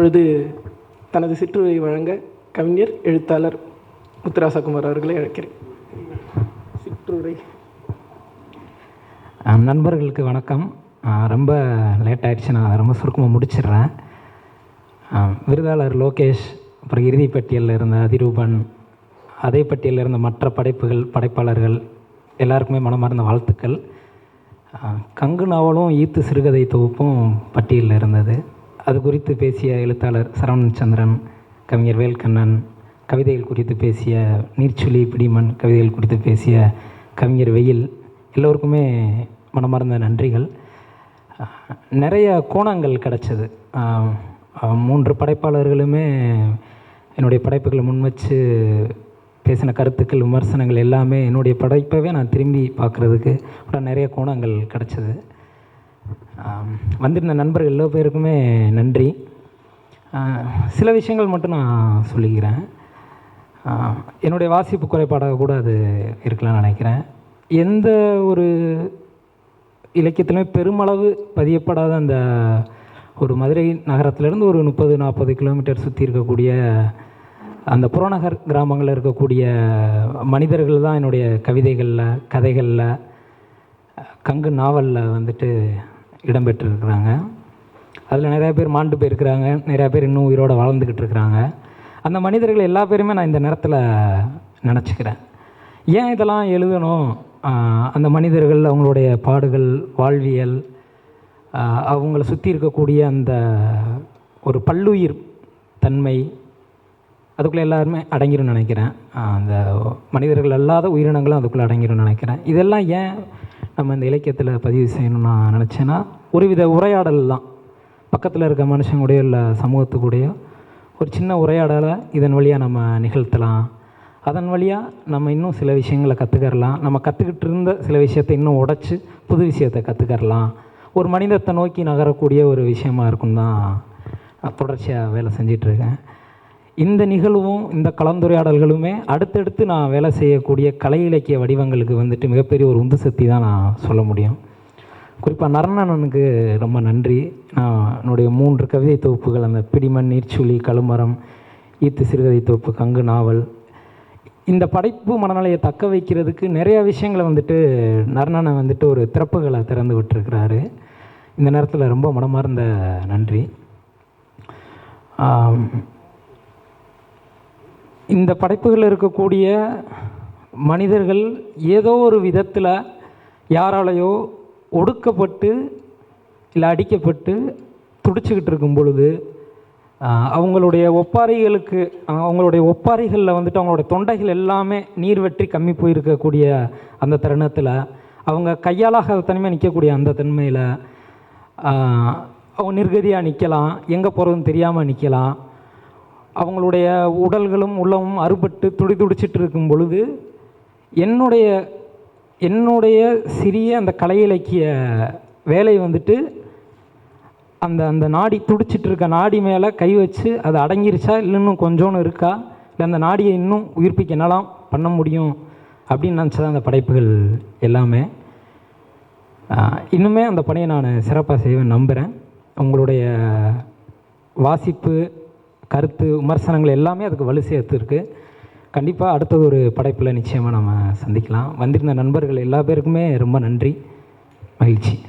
இப்பொழுது தனது சிற்றுரை வழங்க கவிஞர் எழுத்தாளர் முத்துராசகுமார் அவர்களை அழைக்கிறேன். சிற்றுரை. நண்பர்களுக்கு வணக்கம். ரொம்ப லேட் ஆயிடுச்சு நான் ரொம்ப சுருக்கமாக முடிச்சிடுறேன். விருதாளர் லோகேஷ் அப்புறம் இறுதி பட்டியலில் இருந்த அதிரூபன் அதே பட்டியலில் இருந்த மற்ற படைப்புகள் படைப்பாளர்கள் எல்லாருக்குமே மனமார்ந்த வாழ்த்துக்கள். கங்கு நாவலும் ஈத்து சிறுகதை தொகுப்பும் பட்டியலில் இருந்தது. அது குறித்து பேசிய எழுத்தாளர் சரவணன் சந்திரன் கவிஞர் வேல்கண்ணன் கவிதைகள் குறித்து பேசிய நீர்ச்சுழி பிடிமன் கவிதைகள் குறித்து பேசிய கவிஞர் வெயில் எல்லோருக்குமே மனமார்ந்த நன்றிகள். நிறைய கோணங்கள் கிடச்சிது. மூன்று படைப்பாளர்களுமே என்னுடைய படைப்புகளை முன்வச்சு பேசின கருத்துக்கள் விமர்சனங்கள் எல்லாமே என்னுடைய படைப்பவே நான் திரும்பி பார்க்குறதுக்கு நிறைய கோணங்கள் கிடச்சிது. வந்திருந்த நண்பர்கள் எல்லா பேருக்குமே நன்றி. சில விஷயங்கள் மட்டும் நான் சொல்லிக்கிறேன். என்னுடைய வாசிப்பு குறைபாடாக கூட அது இருக்கலாம்னு நினைக்கிறேன். எந்த ஒரு இலக்கியத்திலுமே பெருமளவு பதியப்படாத அந்த ஒரு மதுரை நகரத்திலேருந்து ஒரு முப்பது நாற்பது கிலோமீட்டர் சுற்றி இருக்கக்கூடிய அந்த புறநகர் கிராமங்களில் இருக்கக்கூடிய மனிதர்கள் தான் என்னுடைய கவிதைகளில் கதைகளில் கங்கு நாவலில் வந்துட்டு இடம்பெற்றிருக்கிறாங்க. அதில் நிறையா பேர் மாண்டு போயிருக்கிறாங்க. நிறையா பேர் இன்னும் உயிரோடு வாழ்ந்துக்கிட்டு இருக்கிறாங்க. அந்த மனிதர்கள் எல்லா பேருமே நான் இந்த நேரத்தில் நினச்சிக்கிறேன். ஏன் இதெல்லாம் எழுதணும்? அந்த மனிதர்கள் அவங்களுடைய பாடுகள் வாழ்வியல் அவங்கள சுற்றி இருக்கக்கூடிய அந்த ஒரு பல்லுயிர் தன்மை அதுக்குள்ளே எல்லாருமே அடங்கிடும் நினைக்கிறேன். அந்த மனிதர்கள் அல்லாத உயிரினங்களும் அதுக்குள்ளே அடங்கிரும்னு நினைக்கிறேன். இதெல்லாம் ஏன் நம்ம இந்த இலக்கியத்தில் பதிவு செய்யணும்னு நான் நினச்சேன்னா ஒருவித உரையாடல் தான். பக்கத்தில் இருக்க மனுஷங்களுடைய இல்லை சமூகத்துக்கூடையோ ஒரு சின்ன உரையாடலை இதன் வழியாக நம்ம நிகழ்த்தலாம். அதன் வழியாக நம்ம இன்னும் சில விஷயங்களை கற்றுக்கறலாம் நம்ம கற்றுக்கிட்டு இருந்த சில விஷயத்தை இன்னும் உடச்சி புது விஷயத்தை கற்றுக்கறலாம் ஒரு மனிதத்தை நோக்கி நகரக்கூடிய ஒரு விஷயமா இருக்கும் தான் நான் தொடர்ச்சியாக வேலை செஞ்சிட்ருக்கேன் இந்த நிகழ்வும் இந்த கலந்துரையாடல்களுமே அடுத்தடுத்து நான் வேலை செய்யக்கூடிய கலை இலக்கிய வடிவங்களுக்கு வந்துட்டு மிகப்பெரிய ஒரு உந்து சக்தி தான் நான் சொல்ல முடியும். குறிப்பாக நரணனுக்கு ரொம்ப நன்றி. நான் என்னுடைய மூன்று கவிதை தொகுப்புகள் அந்த பிடிமண் நீர்ச்சுழி கழுமரம் ஈத்து சிறுகதை தொகுப்பு கங்கு நாவல். இந்த படைப்பு மனநிலையை தக்க வைக்கிறதுக்கு நிறைய விஷயங்களை வந்துட்டு நரணனை வந்துட்டு ஒரு திறப்புகளை திறந்து விட்டுருக்கிறாரு. இந்த நேரத்தில் ரொம்ப மனமார்ந்த நன்றி. இந்த படைப்புகளில் இருக்கக்கூடிய மனிதர்கள் ஏதோ ஒரு விதத்தில் யாராலேயோ ஒடுக்கப்பட்டு இல்லை அடிக்கப்பட்டு துடிச்சுக்கிட்டு இருக்கும் பொழுது அவங்களுடைய ஒப்பாரிகளுக்கு அவங்களுடைய ஒப்பாரிகளில் வந்துட்டு அவங்களுடைய தொண்டைகள் எல்லாமே நீர் வெற்றி கம்மி போயிருக்கக்கூடிய அந்த தருணத்தில் அவங்க கையாலாக தனிமையாக நிற்கக்கூடிய அந்த தன்மையில் அவங்க நிர்கதியாக நிற்கலாம் எங்கே போகிறதுன்னு தெரியாமல் நிற்கலாம் அவங்களுடைய உடல்களும் உள்ளமும் அறுபட்டு துடி துடிச்சிட்டு இருக்கும் பொழுது என்னுடைய என்னுடைய சிறிய அந்த கலை இலக்கிய வேலை வந்துட்டு அந்த அந்த நாடி துடிச்சிட்டு இருக்க நாடி மேலே கை வச்சு அது அடங்கிருச்சா இல்லை இன்னும் கொஞ்சோன்னு இருக்கா? இல்லை அந்த நாடியை இன்னும் உயிர்ப்பிக்க என்னலாம் பண்ண முடியும் அப்படின்னு நினச்சதான் அந்த படைப்புகள் எல்லாமே. இன்னுமே அந்த பணியை நான் சிறப்பாக செய்வேன் நம்புகிறேன் உங்களுடைய வாசிப்பு கருத்து விமர்சனங்கள் எல்லாமே அதுக்கு வலு சேர்த்துருக்கு. கண்டிப்பாக அடுத்தது ஒரு படைப்பில் நிச்சயமாக நம்ம சந்திக்கலாம். வந்திருந்த நண்பர்கள் எல்லா பேருக்குமே ரொம்ப நன்றி. மகிழ்ச்சி.